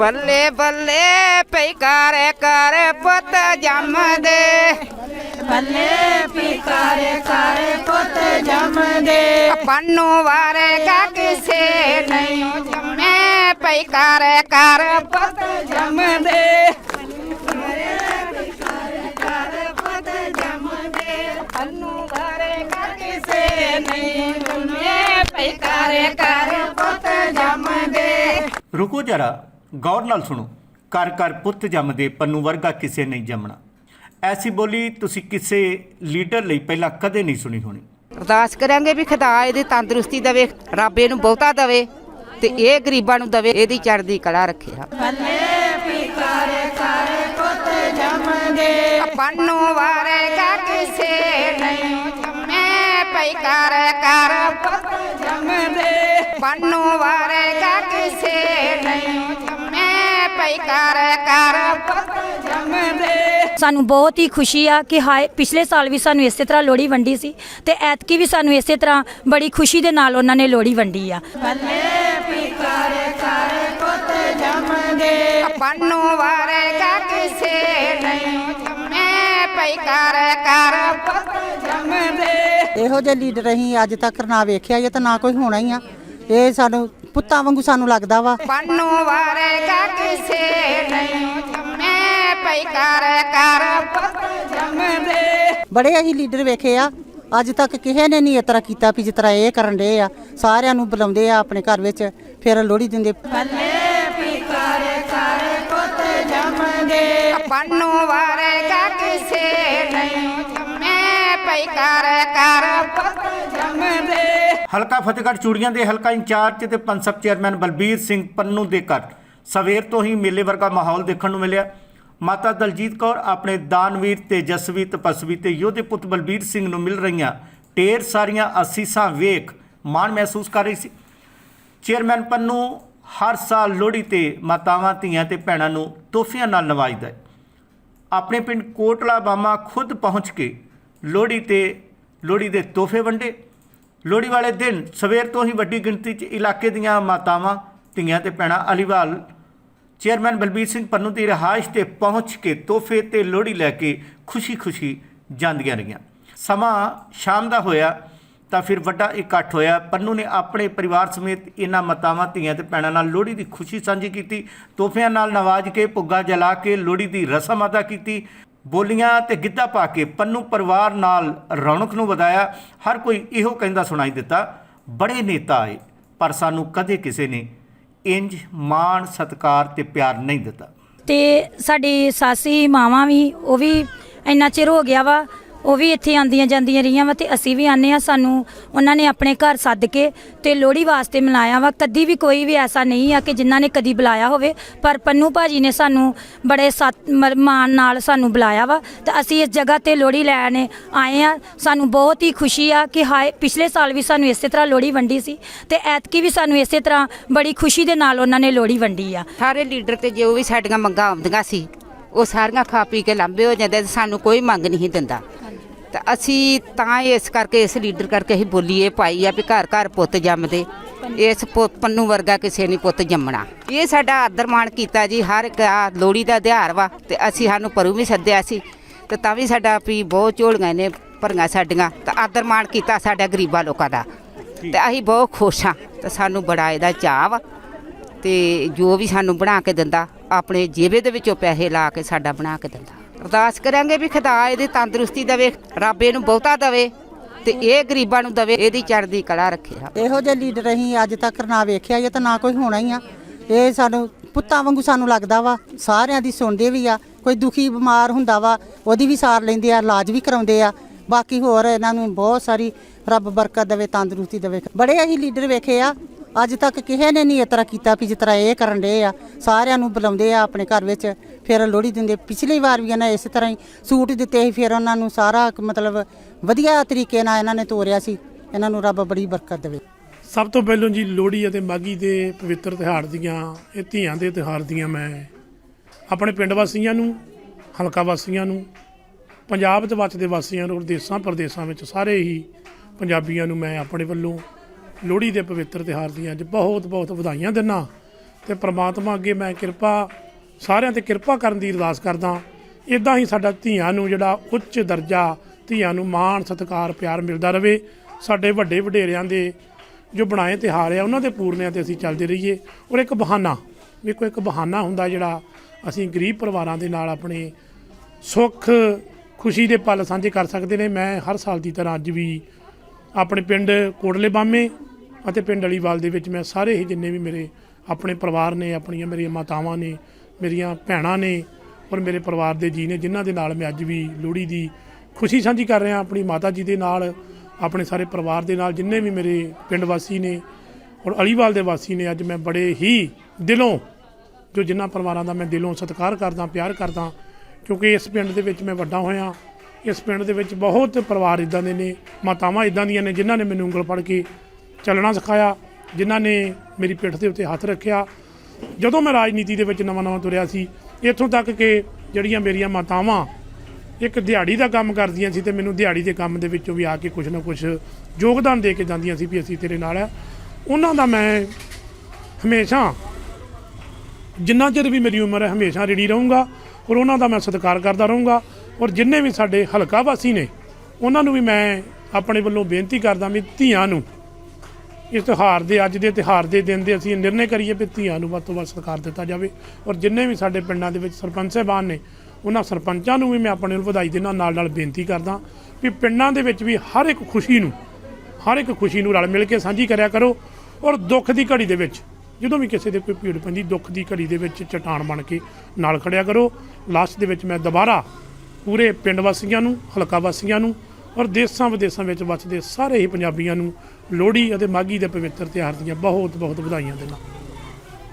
ਬੱਲੇ ਬੱਲੇ ਪਈ ਕਰ ਕਰ ਪੁੱਤ ਜੰਮਦੇ। ਬੱਲੇ ਪਿਕਾਰੇ ਕਾਰੇ ਪੁੱਤ ਜੰਮਦੇ। ਪੰਨੂ ਵਾਰੇਗਾ ਕਿਸੇ ਨਹੀਂ ਜੰਮੇ। ਪਈ ਕਰ ਕਰ ਪੁੱਤ ਜੰਮਦੇ। ਪੰਨੂ ਵਾਰੇਗਾ ਕਿਸੇ ਨਹੀਂ ਜੰਮੇ। ਪਈ ਕਰ ਕਰ ਪੁੱਤ ਜੰਮਦੇ। ਰੁਕੋ ਜਰਾ। ਗੌਰ ਨਾਲ ਸੁਣੋ। ਕਰ ਕਰ ਪੁੱਤ ਜੰਮਦੇ, ਪੰਨੂ ਵਰਗਾ ਕਿਸੇ ਨਹੀਂ ਜੰਮਣਾ। ਐਸੀ ਬੋਲੀ ਤੁਸੀਂ ਕਿਸੇ ਲੀਡਰ ਲਈ ਪਹਿਲਾਂ ਕਦੇ ਨਹੀਂ ਸੁਣੀ ਹੋਣੀ। ਅਰਦਾਸ ਕਰਾਂਗੇ ਵੀ ਖੁਦਾ ਇਹਦੀ ਤੰਦਰੁਸਤੀ ਦੇਵੇ, ਰੱਬ ਇਹਨੂੰ ਬਹੁਤਾ ਦੇਵੇ ਤੇ ਇਹ ਗਰੀਬਾਂ ਨੂੰ ਦੇਵੇ, ਇਹਦੀ ਚੜ੍ਹਦੀ ਕਲਾ ਰੱਖਿਆ ਬੱਲੇ ਪੰਨੂ ਵਾਰੇਗਾ ਕਿਸੇ ਨਹੀਂ ਜੰਮੇ ਪਈ ਕਰ ਕਰ ਪੁੱਤ ਜੰਮਦੇ। ਪੰਨੂ ਵਾਰੇਗਾ ਕਿਸੇ ਨਹੀਂ ਪਈ ਕਰ ਕਰ। ਪੁੱਤ ਜੰਮਦੇ ਸਾਨੂੰ ਬਹੁਤ ਹੀ ਖੁਸ਼ੀ ਆ ਕਿ ਹਾਏ ਪਿਛਲੇ ਸਾਲ ਵੀ ਸਾਨੂੰ ਇਸੇ ਤਰ੍ਹਾਂ ਲੋਹੜੀ ਵੰਡੀ ਸੀ ਤੇ ਐਤਕੀ ਵੀ ਸਾਨੂੰ ਇਸੇ ਤਰ੍ਹਾਂ ਬੜੀ ਖੁਸ਼ੀ ਦੇ ਨਾਲ ਉਹਨਾਂ ਨੇ ਲੋਹੜੀ ਵੰਡੀ ਆ। ਬੱਲੇ ਪਿਕਾਰੇ ਕਾਰੇ ਪੁੱਤ ਜੰਮਦੇ ਪੰਨੂ ਵਾਰੇਗਾ ਕਿਸੇ ਨਹੀਂ। ਜੰਮੇ ਪਈ ਕਰ ਕਰ। ਪੁੱਤ ਜੰਮਦੇ ਇਹੋ ਜਿਹੇ ਲੀਡਰ ਅਸੀਂ ਅੱਜ ਤੱਕ ਨਾ ਵੇਖਿਆ ਇਹ ਤਾਂ ਨਾ ਕੋਈ ਹੋਣਾ ਹੀ ਆ। ਇਹ ਸਾਨੂੰ ਪੁੱਤਾਂ ਵਾਂਗੂ ਸਾਨੂੰ ਲੱਗਦਾ ਵਾ। ਪੰਨੂ ਵਾਰੇਗਾ ਕਿਸੇ ਨਹੀਂ ਜੰਮੇ ਪਈ ਕਰ ਕਰ ਪੁੱਤ ਜੰਮਦੇ। ਬੜੇ ਅਸੀਂ ਲੀਡਰ ਵੇਖੇ ਆ ਅੱਜ ਤੱਕ ਕਿਸੇ ਨੇ ਨਹੀਂ ਇਸ ਤਰ੍ਹਾਂ ਕੀਤਾ ਵੀ ਜਿਸ ਤਰ੍ਹਾਂ ਇਹ ਕਰਨ ਦੇ ਆ। ਸਾਰਿਆਂ ਨੂੰ ਬੁਲਾਉਂਦੇ ਆ ਆਪਣੇ ਘਰ ਵਿੱਚ ਫਿਰ ਲੋਹੜੀ ਦਿੰਦੇ। ਬੱਲੇ ਪਿਕਾਰੇ ਕਾਰੇ ਪੁੱਤ ਜੰਮਦੇ। ਪੰਨੂ ਵਾਰੇਗਾ ਕਿਸੇ ਨਹੀਂ ਜੰਮੇ ਪਈ ਕਰ ਕਰ ਪੁੱਤ ਜੰਮਦੇ। ਹਲਕਾ ਫਤਿਹਗੜ੍ਹ ਚੂੜੀਆਂ ਦੇ ਹਲਕਾ ਇੰਚਾਰਜ ਤੇ ਪੰਸਬ ਚੇਅਰਮੈਨ ਬਲਬੀਰ ਸਿੰਘ ਪੰਨੂ ਦੇ ਘਰ ਸਵੇਰ ਤੋਂ ਹੀ ਮੇਲੇ ਵਰਗਾ ਮਾਹੌਲ ਦੇਖਣ ਨੂੰ ਮਿਲਿਆ। ਮਾਤਾ ਦਲਜੀਤ ਕੌਰ, ਆਪਣੇ ਦਾਨਵੀਰ ਤੇਜਸਵੀ ਤਪਸਵੀ ਤੇ ਯੋਧੇ ਪੁੱਤ ਬਲਬੀਰ ਸਿੰਘ ਨੂੰ ਮਿਲ ਰਹੀਆਂ ਢੇਰ ਸਾਰੀਆਂ ਅਸੀਸਾਂ ਵੇਖ ਮਾਣ ਮਹਿਸੂਸ ਕਰ ਰਹੀ ਸੀ। ਚੇਅਰਮੈਨ ਪੰਨੂ ਹਰ ਸਾਲ ਲੋਹੜੀ ਤੇ ਮਾਤਾਵਾਂ, ਧੀਆਂ ਤੇ ਭੈਣਾਂ ਨੂੰ ਤੋਹਫਿਆਂ ਨਾਲ ਨਵਾਜਦਾ ਹੈ। ਆਪਣੇ ਪਿੰਡ ਕੋਟਲਾ ਬਾਮਾ ਖੁਦ ਪਹੁੰਚ ਕੇ ਲੋਹੜੀ ਤੇ ਲੋਹੜੀ ਦੇ ਤੋਹਫੇ ਵੰਡੇ। ਲੋਹੜੀ ਵਾਲੇ ਦਿਨ ਸਵੇਰ ਤੋਂ ਹੀ ਵੱਡੀ ਗਿਣਤੀ 'ਚ ਇਲਾਕੇ ਦੀਆਂ ਮਾਤਾਵਾਂ, ਧੀਆਂ ਤੇ ਭੈਣਾਂ ਅਲੀਵਾਲ। ਚੇਅਰਮੈਨ ਬਲਬੀਰ ਸਿੰਘ ਪੰਨੂ ਦੀ ਰਿਹਾਇਸ਼ ਤੇ ਪਹੁੰਚ ਕੇ ਤੋਹਫੇ ਤੇ ਲੋਹੜੀ ਲੈ ਕੇ ਖੁਸ਼ੀ-ਖੁਸ਼ੀ ਜਾਂਦੀਆਂ ਰਹੀਆਂ। ਸਮਾਂ ਸ਼ਾਮ ਦਾ ਹੋਇਆ ਤਾਂ ਫਿਰ ਵੱਡਾ ਇਕੱਠ ਹੋਇਆ। ਪੰਨੂ ਨੇ ਆਪਣੇ ਪਰਿਵਾਰ ਸਮੇਤ ਇਹਨਾਂ ਮਾਤਾਵਾਂ, ਧੀਆਂ ਤੇ ਭੈਣਾਂ ਨਾਲ ਲੋਹੜੀ ਦੀ ਖੁਸ਼ੀ ਸਾਂਝੀ ਕੀਤੀ। ਤੋਹਫਿਆਂ ਨਾਲ ਨਵਾਜ ਕੇ, ਪੁੱਗਾ ਜਲਾ ਕੇ ਲੋਹੜੀ ਦੀ ਰਸਮ ਅਦਾ ਕੀਤੀ। ਬੋਲੀਆਂ ਤੇ ਗਿੱਧਾ ਪਾ ਕੇ ਪੰਨੂ ਪਰਿਵਾਰ ਨਾਲ ਰੌਣਕ ਨੂੰ ਵਧਾਇਆ, ਹਰ ਕੋਈ ਇਹੋ ਕਹਿੰਦਾ ਸੁਣਾਈ ਦਿੱਤਾ, ਬੜੇ ਨੇਤਾ ਆਏ, ਪਰ ਸਾਨੂੰ ਕਦੇ ਕਿਸੇ ਨੇ ਇੰਜ ਮਾਣ, ਸਤਕਾਰ ਤੇ ਪਿਆਰ ਨਹੀਂ ਦਿੱਤਾ। ਤੇ ਸਾਡੀ ਸਾਸੀ, ਮਾਵਾਂ ਵੀ, ਉਹ ਵੀ ਇੰਨਾ ਚਿਰ ਹੋ ਗਿਆ ਵਾ ਉਹ ਵੀ ਇੱਥੇ ਆਂਦੀਆਂ ਜਾਂਦੀਆਂ ਰਹੀਆਂ ਵਾ ਤੇ ਅਸੀਂ ਵੀ ਆਨੇ ਆ ਸਾਨੂੰ ਉਹਨਾਂ ਨੇ ਆਪਣੇ ਘਰ ਸੱਦ ਕੇ ਤੇ ਲੋਹੜੀ ਵਾਸਤੇ ਮਿਲਾਇਆ ਵਾ। ਕਦੀ ਵੀ ਕੋਈ ਵੀ ਐਸਾ ਨਹੀਂ ਆ ਕਿ ਜਿਨ੍ਹਾਂ ਨੇ ਕਦੀ ਬੁਲਾਇਆ ਹੋਵੇ, ਪਰ ਪੰਨੂ ਭਾਜੀ ਨੇ ਸਾਨੂੰ ਬੜੇ ਸਤ- ਮ- ਮਾਣ ਨਾਲ ਸਾਨੂੰ ਬੁਲਾਇਆ ਵਾ ਤੇ ਅਸੀਂ ਇਸ ਜਗ੍ਹਾ ਤੇ ਲੋਹੜੀ ਲੈਣ ਆਏ ਆ ਸਾਨੂੰ ਬਹੁਤ ਹੀ ਖੁਸ਼ੀ ਆ ਕਿ ਹਾਏ, ਪਿਛਲੇ ਸਾਲ ਵੀ ਸਾਨੂੰ ਇਸੇ ਤਰ੍ਹਾਂ ਲੋਹੜੀ ਵੰਡੀ ਸੀ ਤੇ ਐਤਕੀ ਵੀ ਸਾਨੂੰ ਇਸੇ ਤਰ੍ਹਾਂ ਬੜੀ ਖੁਸ਼ੀ ਦੇ ਨਾਲ ਉਹਨਾਂ ਨੇ ਲੋਹੜੀ ਵੰਡੀ ਆ। ਸਾਰੇ ਲੀਡਰ ਤੇ ਜੋ ਵੀ ਸਾਡੀਆਂ ਮੰਗਾਂ ਆਉਂਦੀਆਂ ਸੀ, ਉਹ ਸਾਰੀਆਂ ਖਾ ਪੀ ਕੇ ਲਾਂਬੇ ਹੋ ਜਾਂਦੇ ਤੇ ਸਾਨੂੰ ਕੋਈ ਮੰਗ ਨਹੀਂ ਦਿੰਦਾ। ਤਾਂ ਅਸੀਂ ਤਾਂ ਇਸ ਕਰਕੇ ਇਸ ਲੀਡਰ ਕਰਕੇ ਅਸੀਂ ਬੋਲੀਏ ਪਾਈ ਆ ਵੀ ਘਰ ਘਰ ਪੁੱਤ ਜੰਮਦੇ। ਇਸ ਪੁ- ਪੰਨੂ ਵਰਗਾ ਕਿਸੇ ਨਹੀਂ ਪੁੱਤ ਜੰਮਣਾ। ਇਹ ਸਾਡਾ ਆਦਰ ਮਾਣ ਕੀਤਾ ਜੀ ਹਰ ਇੱਕ ਆ ਲੋਹੜੀ ਦਾ ਦਿਹਾੜ ਵਾ ਤੇ ਅਸੀਂ ਸਾਨੂੰ ਪਰੂ ਵੀ ਸੱਦਿਆ ਸੀ। ਤੇ ਤਾਂ ਵੀ ਸਾਡਾ ਵੀ ਬਹੁਤ ਝੋਲੀਆਂ ਨੇ ਭਰੀਆਂ ਸਾਡੀਆਂ। ਤਾਂ ਆਦਰ ਮਾਣ ਕੀਤਾ ਸਾਡਾ ਗਰੀਬਾਂ ਲੋਕਾਂ ਦਾ। ਤੇ ਅਸੀਂ ਬਹੁਤ ਖੁਸ਼ ਹਾਂ। ਤੇ ਸਾਨੂੰ ਬੜਾ ਇਹਦਾ ਚਾਅ ਵਾ। ਤੇ ਜੋ ਵੀ ਸਾਨੂੰ ਬਣਾ ਕੇ ਦਿੰਦਾ ਆਪਣੇ ਜੇਬੇ ਦੇ ਵਿੱਚੋਂ ਪੈਸੇ ਲਾ ਕੇ ਸਾਡਾ ਬਣਾ ਕੇ ਦਿੰਦਾ। ਅਰਦਾਸ ਕਰਾਂਗੇ ਵੀ ਖੁਦਾ ਇਹਦੀ ਤੰਦਰੁਸਤੀ ਦੇਵੇ, ਰੱਬ ਇਹਨੂੰ ਬਹੁਤਾ ਦੇਵੇ ਤੇ ਇਹ ਗਰੀਬਾਂ ਨੂੰ ਦੇਵੇ, ਇਹਦੀ ਚੜ੍ਹਦੀ ਕਲਾ ਰੱਖਿਆ ਇਹੋ ਜਿਹੇ ਲੀਡਰ ਅਸੀਂ ਅੱਜ ਤੱਕ ਨਾ ਵੇਖਿਆ, ਇਹ ਤਾਂ ਨਾ ਕੋਈ ਹੋਣਾ ਹੀ ਆ। ਇਹ ਸਾਨੂੰ, ਪੁੱਤਾਂ ਵਾਂਗੂ ਸਾਨੂੰ ਲੱਗਦਾ ਵਾ, ਸਾਰਿਆਂ ਦੀ ਸੁਣਦੇ ਵੀ ਆ, ਕੋਈ ਦੁਖੀ ਬਿਮਾਰ ਹੁੰਦਾ ਵਾ, ਉਹਦੀ ਵੀ ਸਾਰ ਲੈਂਦੇ ਆ, ਇਲਾਜ ਵੀ ਕਰਾਉਂਦੇ ਆ। ਬਾਕੀ ਹੋਰ ਇਹਨਾਂ ਨੂੰ ਬਹੁਤ ਸਾਰੀ ਰੱਬ ਬਰਕਤ ਦੇਵੇ, ਤੰਦਰੁਸਤੀ ਦੇਵੇ। ਬੜੇ ਅਸੀਂ ਲੀਡਰ ਵੇਖੇ ਆ ਅੱਜ ਤੱਕ ਕਿਸੇ ਨੇ ਨਹੀਂ ਇਸ ਤਰ੍ਹਾਂ ਕੀਤਾ ਵੀ ਜਿਸ ਤਰ੍ਹਾਂ ਇਹ ਕਰਨ ਦੇ ਆ। ਸਾਰਿਆਂ ਨੂੰ ਬੁਲਾਉਂਦੇ ਆ ਆਪਣੇ ਘਰ ਵਿੱਚ, ਫਿਰ ਲੋਹੜੀ ਦਿੰਦੇ ਪਿਛਲੀ ਵਾਰ ਵੀ ਇਹਨਾਂ ਇਸੇ ਤਰ੍ਹਾਂ ਹੀ ਸੂਟ ਦਿੱਤੇ ਸੀ, ਫਿਰ ਉਹਨਾਂ ਨੂੰ ਸਾਰਾ ਮਤਲਬ ਵਧੀਆ ਤਰੀਕੇ ਨਾਲ ਇਹਨਾਂ ਨੇ ਤੋਰਿਆ ਸੀ। ਇਹਨਾਂ ਨੂੰ ਰੱਬ ਬੜੀ ਬਰਕਤ ਦੇਵੇ। ਸਭ ਤੋਂ ਪਹਿਲਾਂ ਜੀ ਲੋਹੜੀ ਅਤੇ ਮਾਗੀ ਦੇ ਪਵਿੱਤਰ ਤਿਉਹਾਰ ਦੀਆਂ, ਇਹ ਧੀਆਂ ਦੇ ਤਿਉਹਾਰ ਦੀਆਂ ਮੈਂ ਆਪਣੇ ਪਿੰਡ ਵਾਸੀਆਂ ਨੂੰ, ਹਲਕਾ ਵਾਸੀਆਂ ਨੂੰ, ਪੰਜਾਬ ਦੇ ਵੱਸਦੇ ਵਾਸੀਆਂ ਨੂੰ ਔਰ ਦੇਸਾਂ ਪ੍ਰਦੇਸਾਂ ਵਿੱਚ ਸਾਰੇ ਹੀ ਪੰਜਾਬੀਆਂ ਨੂੰ ਮੈਂ ਆਪਣੇ ਵੱਲੋਂ ਲੋਹੜੀ ਦੇ ਪਵਿੱਤਰ ਤਿਉਹਾਰ ਦੀਆਂ ਅੱਜ ਬਹੁਤ ਬਹੁਤ ਵਧਾਈਆਂ ਦਿੰਦਾ ਤੇ ਪ੍ਰਮਾਤਮਾ ਅੱਗੇ ਮੈਂ ਕਿਰਪਾ, ਸਾਰਿਆਂ ਤੇ ਕਿਰਪਾ ਕਰਨ ਦੀ ਅਰਦਾਸ ਕਰਦਾ। ਇਦਾਂ ਹੀ ਸਾਡਾ ਧੀਆਂ ਨੂੰ ਜਿਹੜਾ ਉੱਚ ਦਰਜਾ, ਧੀਆਂ ਨੂੰ ਮਾਣ, ਸਤਿਕਾਰ, ਪਿਆਰ ਮਿਲਦਾ ਰਹੇ ਸਾਡੇ ਵੱਡੇ ਵਡੇਰਿਆਂ ਦੇ ਜੋ ਬਣਾਏ ਤਿਉਹਾਰ ਆ, ਉਹਨਾਂ ਦੇ ਪੂਰਨਿਆਂ ਤੇ ਅਸੀਂ ਚੱਲਦੇ ਰਹੀਏ। ਔਰ ਇੱਕ ਬਹਾਨਾ, ਵੇਖੋ ਇੱਕ ਬਹਾਨਾ ਹੁੰਦਾ ਜਿਹੜਾ ਅਸੀਂ ਗਰੀਬ ਪਰਿਵਾਰਾਂ ਦੇ ਨਾਲ ਆਪਣੇ ਸੁੱਖ, ਖੁਸ਼ੀ ਦੇ ਪਲ ਸਾਂਝੇ ਕਰ ਸਕਦੇ ਨੇ। ਮੈਂ ਹਰ ਸਾਲ ਦੀ ਤਰ੍ਹਾਂ ਅੱਜ ਵੀ ਆਪਣੇ ਪਿੰਡ ਕੋਟਲੇ ਬਾਮੇ ਅਤੇ ਪਿੰਡ ਅਲੀਵਾਲ ਦੇ ਵਿੱਚ ਮੈਂ ਸਾਰੇ ਹੀ ਜਿੰਨੇ ਵੀ ਮੇਰੇ ਆਪਣੇ ਪਰਿਵਾਰ ਨੇ, ਆਪਣੀਆਂ ਮੇਰੀਆਂ ਮਾਤਾਵਾਂ ਨੇ, ਮੇਰੀਆਂ ਭੈਣਾਂ ਨੇ ਔਰ ਮੇਰੇ ਪਰਿਵਾਰ ਦੇ ਜੀ ਨੇ, ਜਿਨ੍ਹਾਂ ਦੇ ਨਾਲ ਮੈਂ ਅੱਜ ਵੀ ਲੋਹੜੀ ਦੀ ਖੁਸ਼ੀ ਸਾਂਝੀ ਕਰ ਰਿਹਾ, ਆਪਣੀ ਮਾਤਾ ਜੀ ਦੇ ਨਾਲ, ਆਪਣੇ ਸਾਰੇ ਪਰਿਵਾਰ ਦੇ ਨਾਲ ਜਿੰਨੇ ਵੀ ਮੇਰੇ ਪਿੰਡ ਵਾਸੀ ਨੇ ਔਰ ਅਲੀਵਾਲ ਦੇ ਵਾਸੀ ਨੇ, ਅੱਜ ਮੈਂ ਬੜੇ ਹੀ ਦਿਲੋਂ, ਜੋ ਜਿਨ੍ਹਾਂ ਪਰਿਵਾਰਾਂ ਦਾ ਮੈਂ ਦਿਲੋਂ ਸਤਿਕਾਰ ਕਰਦਾ, ਪਿਆਰ ਕਰਦਾ, ਕਿਉਂਕਿ ਇਸ ਪਿੰਡ ਦੇ ਵਿੱਚ ਮੈਂ ਵੱਡਾ ਹੋਇਆ ਇਸ ਪਿੰਡ ਦੇ ਵਿੱਚ ਬਹੁਤ ਪਰਿਵਾਰ ਇਦਾਂ ਦੇ ਨੇ, ਮਾਤਾਵਾਂ ਇਦਾਂ ਦੀਆਂ ਨੇ ਜਿਨ੍ਹਾਂ ਨੇ ਮੈਨੂੰ ਉਂਗਲ ਫੜ ਕੇ ਚੱਲਣਾ ਸਿਖਾਇਆ, ਜਿਨ੍ਹਾਂ ਨੇ ਮੇਰੀ ਪਿੱਠ ਦੇ ਉੱਤੇ ਹੱਥ ਰੱਖਿਆ। ਜਦੋਂ ਮੈਂ ਰਾਜਨੀਤੀ ਦੇ ਵਿੱਚ ਨਵਾਂ-ਨਵਾਂ ਤੁਰਿਆ ਸੀ, ਇੱਥੋਂ ਤੱਕ ਕਿ ਜਿਹੜੀਆਂ ਮੇਰੀਆਂ ਮਾਤਾਵਾਂ ਇੱਕ ਦਿਹਾੜੀ ਦਾ ਕੰਮ ਕਰਦੀਆਂ ਸੀ ਤੇ ਮੈਨੂੰ ਦਿਹਾੜੀ ਦੇ ਕੰਮ ਦੇ ਵਿੱਚੋਂ ਵੀ ਆ ਕੇ ਕੁਝ ਨਾ ਕੁਝ ਯੋਗਦਾਨ ਦੇ ਕੇ ਜਾਂਦੀਆਂ ਸੀ ਵੀ ਅਸੀਂ ਤੇਰੇ ਨਾਲ ਆ। ਉਹਨਾਂ ਦਾ ਮੈਂ ਹਮੇਸ਼ਾ, ਜਿੰਨਾ ਚਿਰ ਵੀ ਮੇਰੀ ਉਮਰ ਹੈ, ਹਮੇਸ਼ਾ ਰੇੜੀ ਰਹੂੰਗਾ ਔਰ ਉਹਨਾਂ ਦਾ ਮੈਂ ਸਤਿਕਾਰ ਕਰਦਾ ਰਹੂੰਗਾ। ਔਰ ਜਿੰਨੇ ਵੀ ਸਾਡੇ ਹਲਕਾ ਵਾਸੀ ਨੇ, ਉਹਨਾਂ ਨੂੰ ਵੀ ਮੈਂ ਆਪਣੇ ਵੱਲੋਂ ਬੇਨਤੀ ਕਰਦਾ ਵੀ ਧੀਆਂ ਨੂੰ ਇਸ ਤਿਉਹਾਰ ਦੇ, ਅੱਜ ਦੇ ਤਿਉਹਾਰ ਦੇ ਦਿਨ ਦੇ ਅਸੀਂ ਨਿਰਣੇ ਕਰੀਏ ਵੀ ਧੀਆਂ ਨੂੰ ਵੱਧ ਤੋਂ ਵੱਧ ਸਤਿਕਾਰ ਦਿੱਤਾ ਜਾਵੇ। ਔਰ ਜਿੰਨੇ ਵੀ ਸਾਡੇ ਪਿੰਡਾਂ ਦੇ ਵਿੱਚ ਸਰਪੰਚ ਸਾਹਿਬਾਨ ਨੇ, ਉਹਨਾਂ ਸਰਪੰਚਾਂ ਨੂੰ ਵੀ ਮੈਂ ਆਪਣੇ ਨੂੰ ਵਧਾਈ ਦੇਣਾ ਨਾਲ ਨਾਲ ਬੇਨਤੀ ਕਰਦਾ ਵੀ ਪਿੰਡਾਂ ਦੇ ਵਿੱਚ ਵੀ ਹਰ ਇੱਕ ਖੁਸ਼ੀ ਨੂੰ, ਹਰ ਇੱਕ ਖੁਸ਼ੀ ਨੂੰ ਰਲ ਮਿਲ ਕੇ ਸਾਂਝੀ ਕਰਿਆ ਕਰੋ। ਔਰ ਦੁੱਖ ਦੀ ਘੜੀ ਦੇ ਵਿੱਚ, ਜਦੋਂ ਵੀ ਕਿਸੇ ਦੇ ਕੋਈ ਭੀੜ ਪੈਂਦੀ, ਦੁੱਖ ਦੀ ਘੜੀ ਦੇ ਵਿੱਚ ਚਟਾਨ ਬਣ ਕੇ ਨਾਲ ਖੜਿਆ ਕਰੋ। ਲਾਸਟ ਦੇ ਵਿੱਚ ਮੈਂ ਦੁਬਾਰਾ ਪੂਰੇ ਪਿੰਡ ਵਾਸੀਆਂ ਨੂੰ, ਹਲਕਾ ਵਾਸੀਆਂ ਨੂੰ ਔਰ ਦੇਸਾਂ ਵਿਦੇਸਾਂ ਵਿੱਚ ਵੱਸਦੇ ਸਾਰੇ ਹੀ ਪੰਜਾਬੀਆਂ ਨੂੰ ਲੋਹੜੀ ਅਤੇ ਮਾਘੀ ਦੇ ਪਵਿੱਤਰ ਤਿਉਹਾਰ ਦੀਆਂ ਬਹੁਤ ਬਹੁਤ ਵਧਾਈਆਂ ਦਿੰਦਾ